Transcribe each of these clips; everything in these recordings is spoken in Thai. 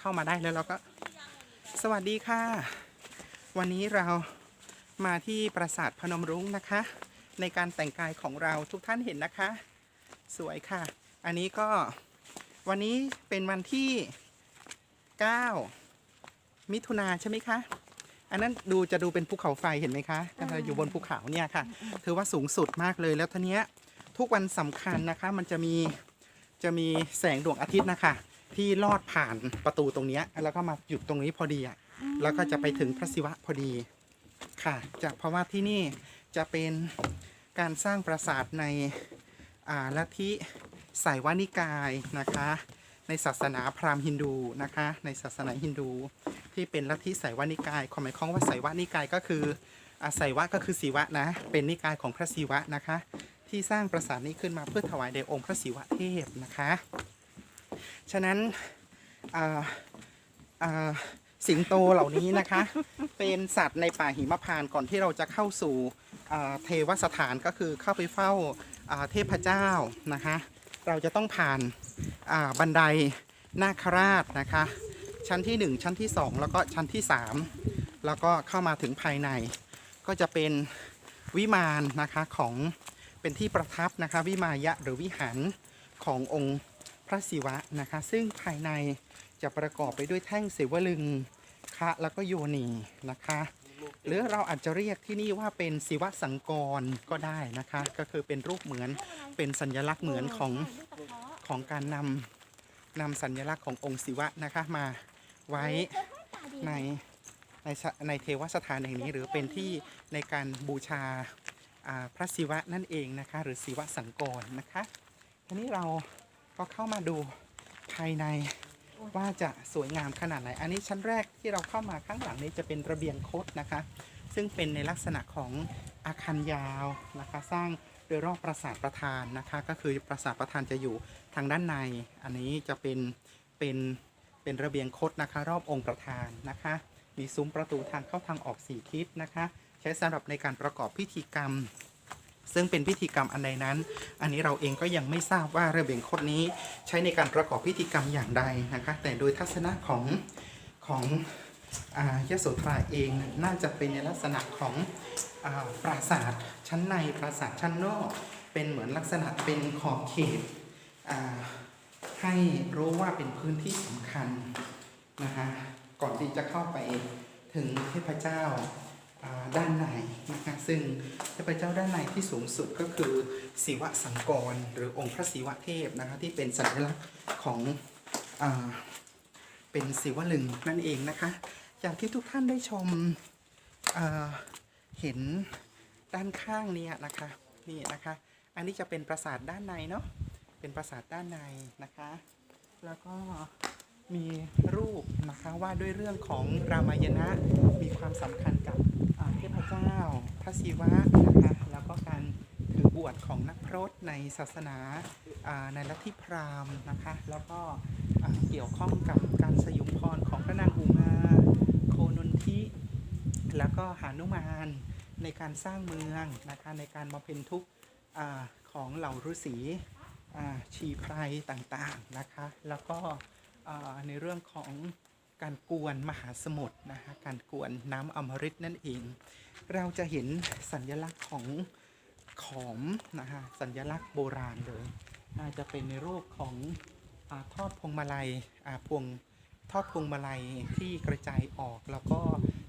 เข้ามาได้แล้วเราก็ สวัสดีค่ะ วันนี้เรามาที่ปราสาทพนมรุ้งนะคะ ในการแต่งกายของเราทุกท่านเห็นนะคะ สวยค่ะ อันนี้ก็วันนี้เป็นวันที่ 9 มิถุนาใช่ไหมคะ อันนั้นดูจะดูเป็นภูเขาไฟเห็นไหมคะเราอยู่บนภูเขาเนี่ยค่ะ ถือว่าสูงสุดมากเลยแล้วทีเนี้ยทุกวันสำคัญนะคะ มันจะมีจะมีแสงดวงอาทิตย์นะคะ ที่ลอดผ่านประตูตรงเนี้ยแล้วก็มาหยุดตรงนี้พอดีอะแล้วก็จะไปถึงพระศิวะพอดีค่ะจากเพราะว่าที่นี่จะเป็นการสร้างปราสาทในอ่าลัทธิสายวานิกายนะคะ ในศาสนาพราหมณ์ฮินดูนะคะ ในศาสนาฮินดู ที่เป็นลัทธิไสยวานิกายความหมายของว่าไสยวานิกายก็คืออาไสยวะก็คือศิวะนะ เป็นนิกายของพระศิวะนะคะ ที่สร้างปราสาทนี้ขึ้นมาเพื่อถวายแด่องค์พระศิวะเทพนะคะ ฉะนั้นอ่าอ่าสิงโตเหล่านี้นะคะ เป็นสัตว์ในป่าหิมพานต์ก่อนที่เราจะเข้าสู่อ่าเทวสถานก็คือเข้าไปเฝ้าอ่าเทพเจ้านะคะ เราจะต้องผ่านอ่าบันไดนาคราชนะคะ ชั้นที่ 1 ชั้นที่ 2 แล้วก็ชั้นที่ 3 แล้วก็เข้ามาถึงภายใน ก็จะเป็นวิมานนะคะของเป็นที่ประทับนะคะ วิมายะหรือวิหารขององค์พ ระศิวะนะคะ ซึ่งภายในจะประกอบไปด้วยแท่งเสวลึงคะแล้วก็โยนีนะคะ หรือเราอาจจะเรียกที่นี่ว่าเป็นศิวสังกรก็ได้นะคะ ก็คือเป็นรูปเหมือนเป็นสัญลักษณ์เหมือนของของการนำนำสัญลักษณ์ขององค์ศิวะนะคะมาไว้ในในในเทวสถานแห่งนี้หรือเป็นที่ในการบูชาพระศิวะนั่นเองนะคะ หรือศิวะสังกรนะคะทีนี้เรา ก็เข้ามาดูภายในว่าจะสวยงามขนาดไหน อันนี้ชั้นแรกที่เราเข้ามาข้างหลังนี้จะเป็นระเบียงคดนะคะ ซึ่งเป็นในลักษณะของอาคารยาวนะคะ สร้างโดยรอบปราสาทประธานนะคะ ก็คือปราสาทประธานจะอยู่ทางด้านใน อันนี้จะเป็นเป็นเป็นระเบียงคดนะคะ รอบองค์ประธานนะคะ มีซุ้มประตูทางเข้าทางออกสี่ทิศนะคะ ใช้สำหรับในการประกอบพิธีกรรม ซึ่งเป็นพิธีกรรมอันใดนั้น อันนี้เราเองก็ยังไม่ทราบว่าระเบียงคดนี้ใช้ในการประกอบพิธีกรรมอย่างใดนะคะ แต่โดยทัศนะของของอยโสธราเองน่าจะเป็นในลักษณะของอปราสาทชั้นในปราสาทชั้นนอก เป็นเหมือนลักษณะเป็นขอบเขตให้รู้ว่าเป็นพื้นที่สำคัญนะคะก่อนที่จะเข้าไปถึงเทพเจ้าด้านใน ซึ่งเทพเจ้าด้านในที่สูงสุดก็คือศิวสังกรหรือองค์พระศิวะเทพนะคะที่เป็นสัญลักษณ์ของอเป็นศิวลึงนั่นเองนะคะอย่างที่ทุกท่านได้ชมเห็นด้านข้างนี่ยนะคะนี่นะคะ อันนี้จะเป็นปราสาทด้านในเนาะเป็นปราสาทด้านในนะคะ แล้วก็มีรูปนะคะว่าด้วยเรื่องของรามายณะมีความสำคัญกับอ่าเทพเจ้า พ ระศิวะนะคะแล้วก็การถือบวชของนักพรตในศาสนาในลัทธิพราหมณ์นะคะแล้วก็เกี่ยวข้องกับการสยุมพรของพระนางอุมาโคนนทิ แล้วก็หานุมานในการสร้างเมืองนะคะในการมาเป็นทุกข์อ่าของเหล่าฤาษีชีไพรต่างๆนะคะแล้วก็ในเรื่องของ การกวนมหาสมุทรนะคะการกวนน้ำอมฤตนั่นเอง เราจะเห็นสัญลักษณ์ของขอมนะคะสัญลักษณ์โบราณเลยน่าจะเป็นในรูปของอทอดพวงมาลัยพวงทอดพวงมาลัยที่กระจายออกแล้วก็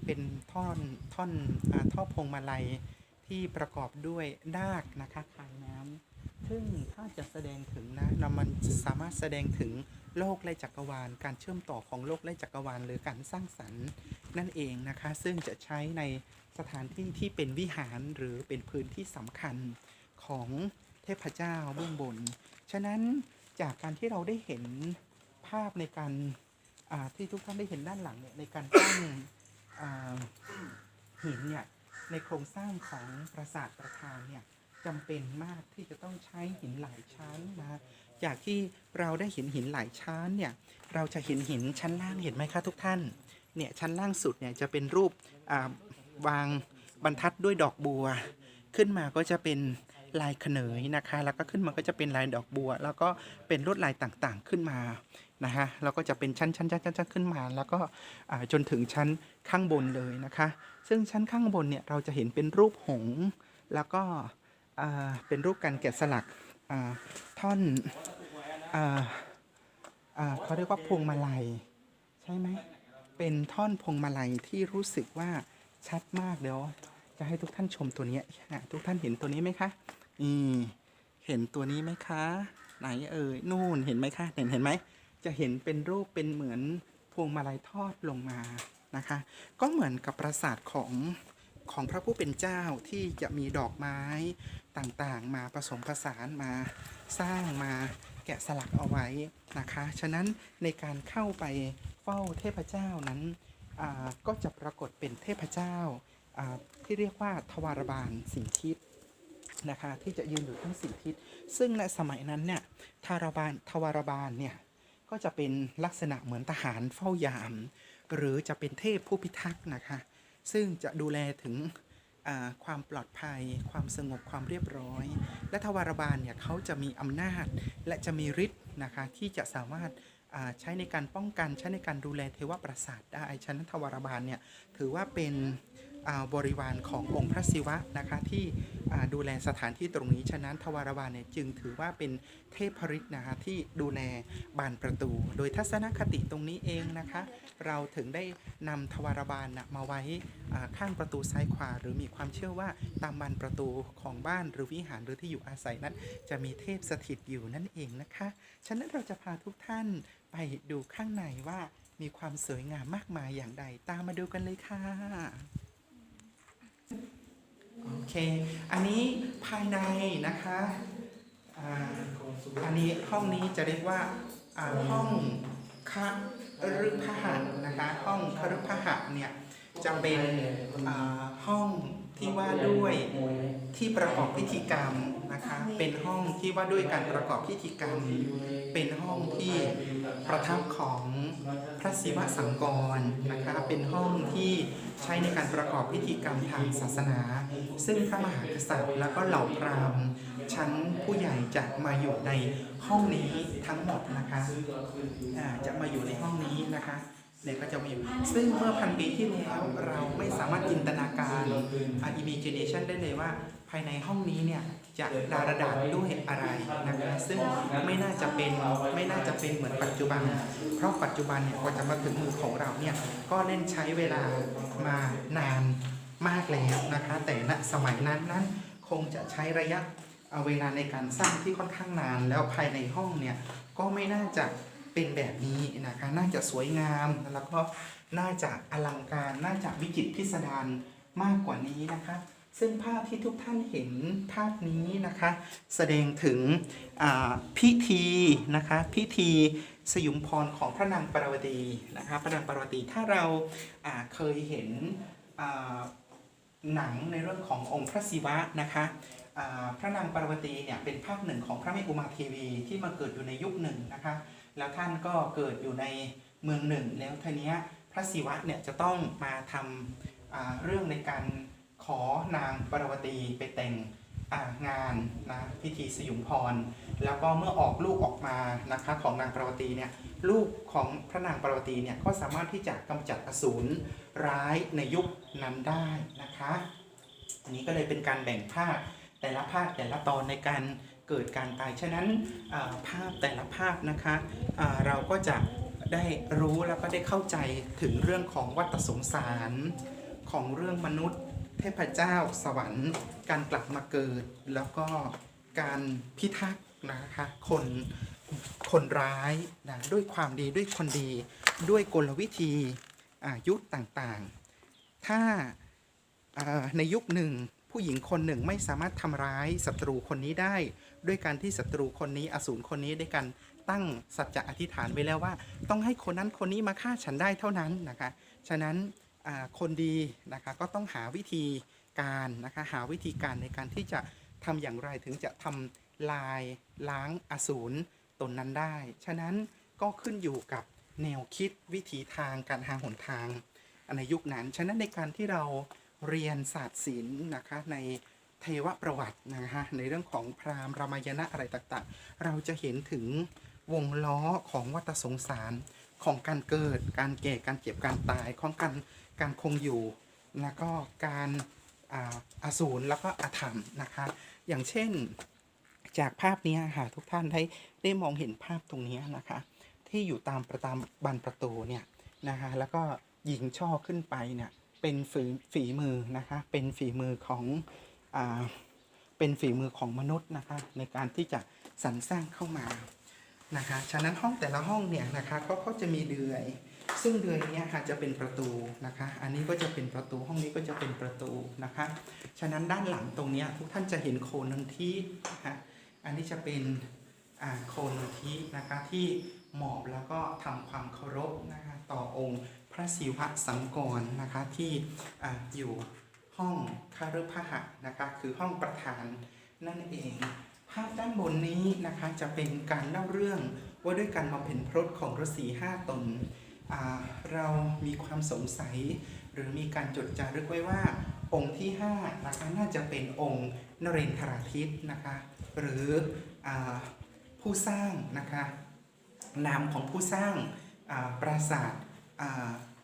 เป็นท่อนท่อนอท่อพวงมาลัยที่ประกอบด้วยดากนะคะคายน้ำ ซึ่งถ้าจะแสดงถึงนะนมันสามารถแสดงถึงโลกและจักรวาล การเชื่อมต่อของโลกและจักรวาล หรือการสร้างสรรค์นั่นเองนะคะ ซึ่งจะใช้ในสถานที่ที่เป็นวิหารหรือเป็นพื้นที่สำคัญของเทพเจ้าเบื้องบน ฉะนั้นจากการที่เราได้เห็นภาพในการที่ทุกท่านได้เห็นด้านหลังเนี่ยในการตั้งหินเนี่ยในโครงสร้างของปราสาทประธานเนี่ย จำเป็นมากที่จะต้องใช้หินหลายชั้นนะจากที่เราได้เห็นหินหลายชั้นเนี่ยเราจะเห็นหินชั้นล่างเห็นไหมคะทุกท่านเนี่ยชั้นล่างสุดเนี่ยจะเป็นรูปวางบรรทัดด้วยดอกบัว ขึ้นมาก็จะเป็นลายเขนยนะคะ แล้วก็ขึ้นมาก็จะเป็นลายดอกบัว แล้วก็เป็นลวดลายต่างๆขึ้นมานะฮะแล้วก็จะเป็นชั้นชั้นชั้นชั้นชั้นขึ้นมา แล้วก็จนถึงชั้นข้างบนเลยนะคะ ซึ่งชั้นข้างบนเนี่ยเราจะเห็นเป็นรูปหงส์แล้วก็ เป็นรูปการแกะสลักท่อนเขาเรียกว่าพวงมาลัย ใช่ไหม เป็นท่อนพวงมาลัยที่รู้สึกว่าชัดมากเดี๋ยวจะให้ทุกท่านชมตัวนี้ทุกท่านเห็นตัวนี้ไหมคะนี่เห็นตัวนี้ไหมคะ ไหนเอ่ยนู่นเห็นไหมคะเห็นเห็นไหมจะเห็นเป็นรูปเป็นเหมือนพวงมาลัยทอดลงมานะคะ ก็เหมือนกับปราสาทของ ของพระผู้เป็นเจ้าที่จะมีดอกไม้ต่างๆ มาผสมผสานมาสร้างมาแกะสลักเอาไว้นะคะ ฉะนั้นในการเข้าไปเฝ้าเทพเจ้านั้นก็จะปรากฏเป็นเทพเจ้าอ่าที่เรียกว่าทวารบาลสีทิศนะคะที่จะยืนอยู่ทั้งสี่ทิศ ซึ่งในสมัยนั้นเนี่ยทารบาลทวารบาลเนี่ยก็จะเป็นลักษณะเหมือนทหารเฝ้ายาม หรือจะเป็นเทพผู้พิทักษ์นะคะ ซึ่งจะดูแลถึงความปลอดภัย ความสงบความเรียบร้อย และทวารบาลเนี่ยเขาจะมีอำนาจและจะมีฤทธิ์นะคะที่จะสามารถใช้ในการป้องกันใช้ในการดูแลเทวประสาทได้ชั้นทวารบาลเนี่ยถือว่าเป็น บริวารขององค์พระศิวะนะคะที่ดูแลสถานที่ตรงนี้ฉะนั้นทวารบาลเนี่ยจึงถือว่าเป็นเทพฤทธิ์นะคะที่ดูแลบานประตู โดยทัศนคติตรงนี้เองนะคะ เราถึงได้นำทวารบาลนะมาไว้ข้างประตูซ้ายขวา หรือมีความเชื่อว่าตามบานประตูของบ้านหรือวิหารหรือที่อยู่อาศัยนั้น จะมีเทพสถิตอยู่นั่นเองนะคะ ฉะนั้นเราจะพาทุกท่านไปดูข้างในว่ามีความสวยงามมากมายอย่างใดตามมาดูกันเลยค่ะ โอเค อันนี้ภายในนะคะอันนี้ห้องนี้จะเรียกว่าห้องคฤพหัสนะคะห้องคฤพหัสเนี่ยจะเป็นห้องที่ว่าด้วยที่ประกอบพิธีกรรมนะคะเป็นห้องที่ว่าด้วยการประกอบพิธีกรรม เป็นห้องที่ประทับของพระศิวะสังกรนะคะเป็นห้องที่ ใช้ในการประกอบพิธีกรรมทางศาสนา ซึ่งพระมหากษัตริย์ และก็เหล่าพราหมณ์ชั้นผู้ใหญ่จะมาอยู่ในห้องนี้ทั้งหมดนะคะะจะมาอยู่ในห้องนี้นะคะเนี่ยก็จะมีซึ่งเมื่อพันปีที่แล้วเราไม่สามารถจินตนาการอ่า imagination ได้เลยว่า ภายในห้องนี้เนี่ยจะดารดาษด้วยอะไรนะคะซึ่งไม่น่าจะเป็นไม่น่าจะเป็นเหมือนปัจจุบัน เพราะปัจจุบันเนี่ยกว่าจะมาถึงมือของเราเนี่ยก็เล่นใช้เวลามานานมากแล้วนะคะ แต่ณสมัยนั้นนั้นคงจะใช้ระยะเวลาในการสร้างที่ค่อนข้างนาน แล้วภายในห้องเนี่ยก็ไม่น่าจะเป็นแบบนี้นะคะ น่าจะสวยงามแล้วก็น่าจะอลังการ น่าจะวิจิตรพิสดารมากกว่านี้นะคะ ซึ่งภาพที่ทุกท่านเห็นภาพนี้นะคะ แสดงถึงพิธีนะคะพิธีสยุมพรของพระนางปรวตีนะคะพระนางปรวตีถ้าเราเคยเห็นหนังในเรื่องขององค์พระศิวะนะคะพระนางปรวตีเนี่ยเป็นภาคหนึ่งของพระแม่อุมาเทวีที่มาเกิดอยู่ในยุคหนึ่งนะคะแล้วท่านก็เกิดอยู่ในเมืองหนึ่ง แล้วทีนี้พระศิวะเนี่ยจะต้องมาทำเรื่องในการ ขอนางปรวตีไปแต่งงานนะพิธีสยุมพร แล้วก็เมื่อออกลูกออกมานะคะของนางปรวตีเนี่ยลูกของพระนางปรวตีเนี่ยก็สามารถที่จะกำจัดอสูรร้ายในยุคนั้นได้นะคะอันนี้ก็เลยเป็นการแบ่งภาคแต่ละภาคแต่ละตอนในการเกิดการตายฉะนั้นภาพแต่ละภาพนะคะเราก็จะได้รู้แล้วก็ได้เข้าใจถึงเรื่องของวัฏสงสารของเรื่องมนุษย์ เทพเจ้าสวรรค์ การกลับมาเกิด แล้วก็การพิทักษ์นะคะคนคนร้ายนะด้วยความดีด้วยคนดี ด้วยกลวิธีอายุทธต่างๆ ถ้าในยุคหนึ่งผู้หญิงคนหนึ่งไม่สามารถทำร้ายศัตรูคนนี้ได้ ด้วยการที่ศัตรูคนนี้อสูรคนนี้ได้การตั้งสัจจะอธิษฐานไว้แล้วว่า ต้องให้คนนั้นคนนี้มาฆ่าฉันได้เท่านั้นนะคะ ฉะนั้น คนดีนะคะก็ต้องหาวิธีการนะคะหาวิธีการในการที่จะทำอย่างไรถึงจะทำลายล้างอสูรตนนั้นได้ ฉะนั้นก็ขึ้นอยู่กับแนวคิดวิถีทางการหาหนทางในยุคนั้น ฉะนั้นในการที่เราเรียนศาสตร์ศิลป์นะคะในเทวประวัตินะคะในเรื่องของพราหมณ์รามายณะอะไรต่างๆ เราจะเห็นถึงวงล้อของวัฏสงสารของการเกิด การแก่ การเจ็บ การตาย ของการ การคงอยู่ แล้วก็การอาอาสูรแล้วก็อาธรรมนะคะ อย่างเช่นจากภาพนี้ค่ะทุกท่านได้ได้มองเห็นภาพตรงนี้นะคะ ที่อยู่ตามประตามบานประตูเนี่ยนะคะแล้วก็ยิงช่อขึ้นไปเนี่ยเป็นฝีฝีมือนะคะเป็นฝีมือของอ่าเป็นฝีมือของมนุษย์นะคะในการที่จะสรรสร้างเข้ามานะคะฉะนั้นห้องแต่ละห้องเนี่ยนะคะเขาเขาจะมีเดือย ซึ่งเดือยเนี้ค่ะจะเป็นประตูนะคะ อันนี้ก็จะเป็นประตูห้องนี้ก็จะเป็นประตูนะคะ ฉะนั้นด้านหลังตรงนี้ทุกท่านจะเห็นโคนนันทินะคะอันนี้จะเป็นโคนนันทินะคะที่หมอบแล้วก็ทำความเคารพนะคะต่อองค์พระศิวะสังกรนะคะที่ออยู่ห้องคารุพหะนะคะคือห้องประธานนั่นเอง ภาพด้านบนนี้นะคะจะเป็นการเล่าเรื่องว่าด้วยการบำเพ็ญพรตของฤาษีห้าตน เรามีความสงสัย หรือมีการจดจารึกไว้ว่า องค์ที่5นะคะน่าจะเป็นองค์นเรนทราทิตนะคะ หรืออผู้สร้างนะคะนามของผู้สร้างาปราสาท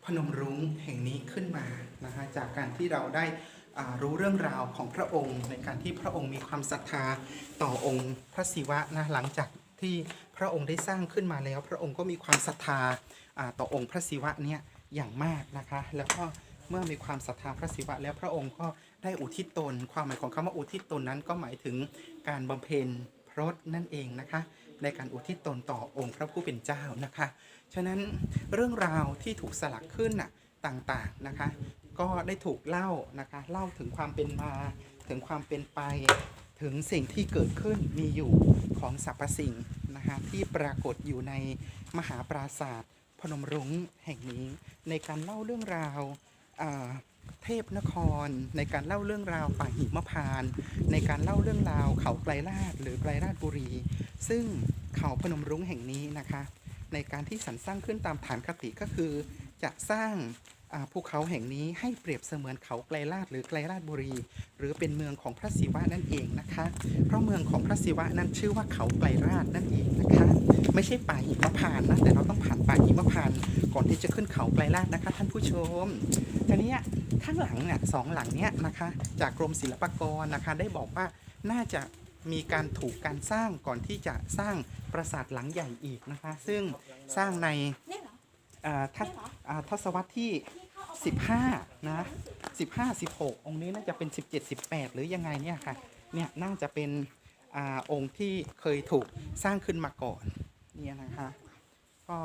พนมรุ้งแห่งนี้ขึ้นมานะคะจากการที่เราได้รู้เรื่องราวของพระองค์ในการที่พระองค์มีความศรัทธาต่อองค์พระศิวะนะหลังจากที่พระองค์ได้สร้างขึ้นมาแล้ว พระองค์ก็มีความศรัทธา ต่อองค์พระศิวะเนี่ยอย่างมากนะคะ แล้วก็เมื่อมีความศรัทธาพระศิวะ แล้วพระองค์ก็ได้อุทิศตน ความหมายของคำว่าอุทิศตนนั้นก็หมายถึงการบำเพ็ญพรตนั่นเองนะคะ ในการอุทิศตนต่อองค์พระผู้เป็นเจ้านะคะ ฉะนั้นเรื่องราวที่ถูกสลักขึ้นน่ะต่างๆนะคะ ก็ได้ถูกเล่านะคะเล่าถึงความเป็นมาถึงความเป็นไปถึงสิ่งที่เกิดขึ้นมีอยู่ของสรรพสิ่งนะคะที่ปรากฏอยู่ในมหาปราศาสตร์ พนมรุ้งแห่งนี้ ในการเล่าเรื่องราวเทพนคร ในการเล่าเรื่องราวป่าหิมพาน ในการเล่าเรื่องราวเขาไกลราชหรือไกลราชบุรี ซึ่งเขาพนมรุ้งแห่งนี้นะคะ ในการที่สรรสร้างขึ้นตามฐานคติก็คือจะสร้าง ภูเขาแห่งนี้ให้เปรียบเสมือนเขาไกลลาดหรือไกลลาดบุรี หรือเป็นเมืองของพระศิวะนั่นเองนะคะ เพราะเมืองของพระศิวะนั้นชื่อว่าเขาไกลราชนั่นเองนะคะ ไม่ใช่ป่าหิมพานนะแต่เราต้องผ่านป่าหิมพานก่อนที่จะขึ้นเขาไกลราชนะคะ ท่านผู้ชมทีนี้ข้างหลังเนี่ยสองหลังเนี่ยนะคะ จากกรมศิลปากรนะคะ ได้บอกว่าน่าจะมีการถูกการสร้างก่อนที่จะสร้างปราสาทหลังใหญ่อีกนะคะ ซึ่งสร้างใน อ่าทศอ่าทศวรรษที่ 15 นะ 15 16 องค์นี้น่าจะเป็น 17 18 หรือยังไงเนี่ยค่ะ เนี่ยน่าจะเป็นอาองค์ที่เคยถูกสร้างขึ้นมาก่อนเนี่ยนะคะก็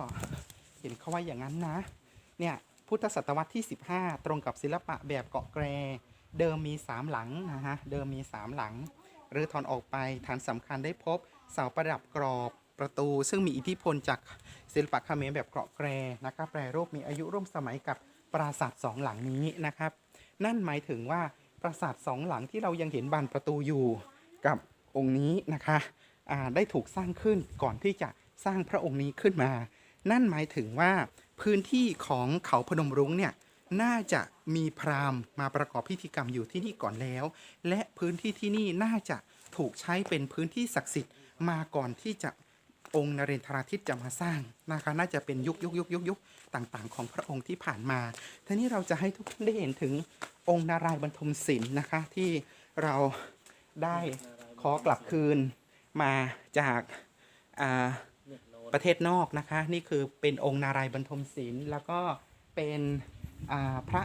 เห็นเขาว่าอย่างนั้นนะ เนี่ยพุทธศตวรรษที่ 15 ตรงกับศิลปะแบบเกาะแกร เดิมมี 3 หลังนะฮะเดิมมี 3 หลัง หรือถอนออกไปฐานสำคัญได้พบเสาประดับกรอบ ประตู ซึ่งมีอิทธิพลจากศิลปะเขมรแบบเกาะแกรนะครับแปรรูปมีอายุร่วมสมัยกับปราสาทสองหลังนี้นะครับ นั่นหมายถึงว่าปราสาทสองหลังที่เรายังเห็นบานประตูอยู่กับองค์นี้นะคะได้ถูกสร้างขึ้นก่อนที่จะสร้างพระองค์นี้ขึ้นมา นั่นหมายถึงว่าพื้นที่ของเขาพนมรุ้งเนี่ยน่าจะมีพราหมณ์มาประกอบพิธีกรรมอยู่ที่นี่ก่อนแล้ว และพื้นที่ที่นี่น่าจะถูกใช้เป็นพื้นที่ศักดิ์สิทธิ์มาก่อนที่จะ องค์นเรนทราทิตจะมาสร้างนะคะน่าจะเป็นยุคยุคยุคยุคยุคต่างๆ ของพระองค์ที่ผ่านมาทีนี้เราจะให้ทุกท่านได้เห็นถึงองค์นารายบรรทมศิลป์นะคะที่เราได้ขอกลับคืนมาจากประเทศนอกนะคะ นี่คือเป็นองค์นารายบรรทมศิลป์แล้วก็เป็นพระ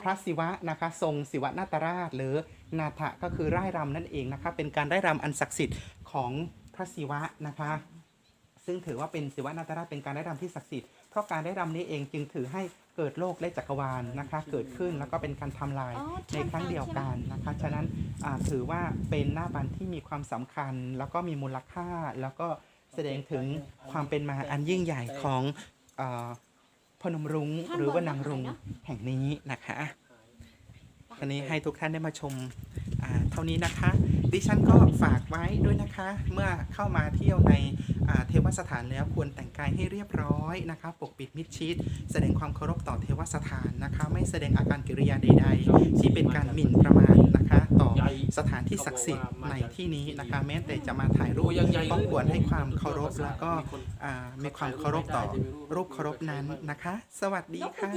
พระศิวะนะคะทรงศิวะนาตราช หรือนาถะก็คือไร่รำนั่นเองนะคะเป็นการไร่รำอันศักดิ์สิทธิ์ของ ระศิวะนะคะ ซึ่งถือว่าเป็นศิวะนาตราชเป็นการได้รำที่ศักดิ์สิทธิ์เพราะการได้รำนี้เองจึงถือให้เกิดโลกและจักรวาลนะคะ เกิดขึ้นแล้วก็เป็นการทำลายอ๋อในครั้งเดียวกันนะคะ ฉะนั้นอ่าถือว่าเป็นหน้าบันที่มีความสำคัญ แล้วก็มีมูลค่าแล้วก็แสดงถึงความเป็นมาอันยิ่งใหญ่ของอาพนมรุง้งหรือว่านางรุ้งแห่งนี้นะคะ วันนี้ให้ทุกท่านได้มาชมอ่า เท่านี้นะคะ ดิฉันก็ฝากไว้ด้วยนะคะ เมื่อเข้ามาเที่ยวในเทวสถานแล้วควรแต่งกายให้เรียบร้อยนะคะ ปกปิดมิดชิด แสดงความเคารพต่อเทวสถานนะคะ ไม่แสดงอาการกิริยาใด ๆ ที่เป็นการหมิ่นประมาทนะคะ ต่อสถานที่ศักดิ์สิทธิ์ในที่นี้นะคะ แม้แต่จะมาถ่ายรูปก็ควรให้ความเคารพแล้วก็มีความเคารพต่อรูปเคารพนั้นนะคะ สวัสดีค่ะ